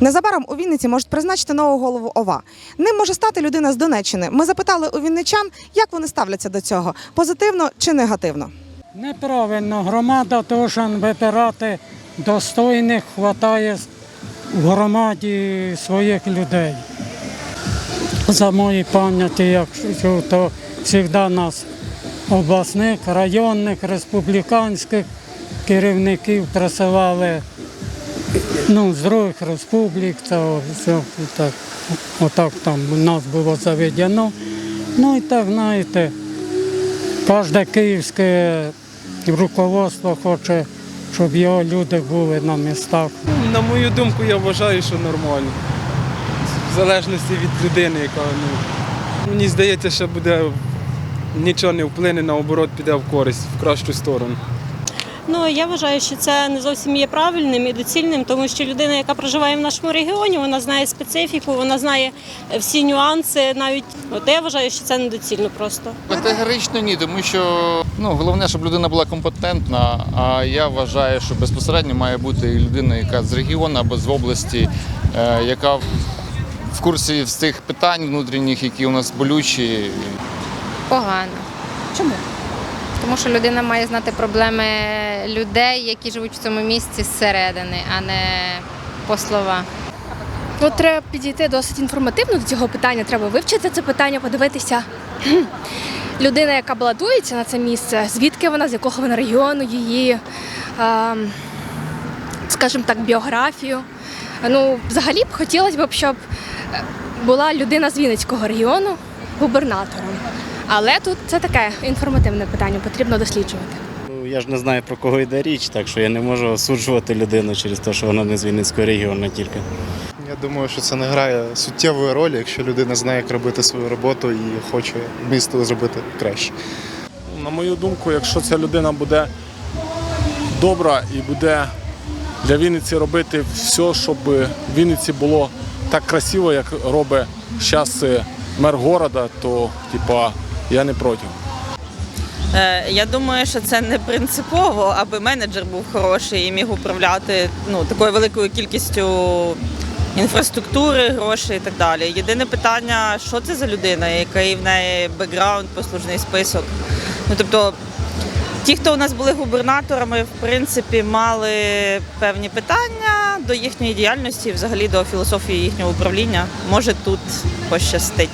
Незабаром у Вінниці можуть призначити нового голову ОВА. Ним може стати людина з Донеччини. Ми запитали у вінничан, як вони ставляться до цього, позитивно чи негативно. Неправильно, громада должен вибирати достойних, хватає в громаді своїх людей. За мої пам'яті, якщо то завжди нас обласних, районних, республіканських керівників присилали ну, з республік, це все так, отак там нас було заведено. Ну і так, знаєте, Кожне київське руководство хоче, щоб його люди були на містах. На мою думку, я вважаю, що нормально. В залежності від людини, яка ну, мені здається, що буде нічого не вплине, наоборот, піде в користь, в кращу сторону. Ну я вважаю, що це не зовсім є правильним і доцільним, тому що людина, яка проживає в нашому регіоні, вона знає специфіку, вона знає всі нюанси. Навіть от я вважаю, що це недоцільно просто. Категорично ні, тому що ну, головне, щоб людина була компетентна. А я вважаю, що безпосередньо має бути і людина, яка з регіону або з області, е, яка в курсі з тих питань внутрішніх, які у нас болючі. Погано. Чому? Тому що людина має знати проблеми людей, які живуть в цьому місці зсередини, а не по словах. Ну, треба підійти досить інформативно до цього питання. Треба вивчити це питання, подивитися. Людина, яка балотується на це місце, звідки вона, з якого вона регіону, її, скажімо так, біографію. Ну, взагалі б хотілося б, щоб була людина з Вінницького регіону губернатором. Але тут це таке інформативне питання, потрібно досліджувати. Ну, Я ж не знаю про кого йде річ, так що я не можу осуджувати людину через те, що вона не з Вінницького регіону тільки. Я думаю, що це не грає суттєвої ролі, якщо людина знає, як робити свою роботу і хоче місто зробити краще. На мою думку, якщо ця людина буде добра і буде для Вінниці робити все, щоб в Вінниці було так красиво, як робить зараз мер города, то типа я не проти. Е, Я думаю, що це не принципово, аби менеджер був хороший і міг управляти ну, такою великою кількістю інфраструктури, грошей і так далі. Єдине питання, що це за людина, який в неї бекграунд, послужний список. Ну, тобто, ті, хто у нас були губернаторами, в принципі, мали певні питання до їхньої діяльності, взагалі до філософії їхнього управління. Може, тут пощастить.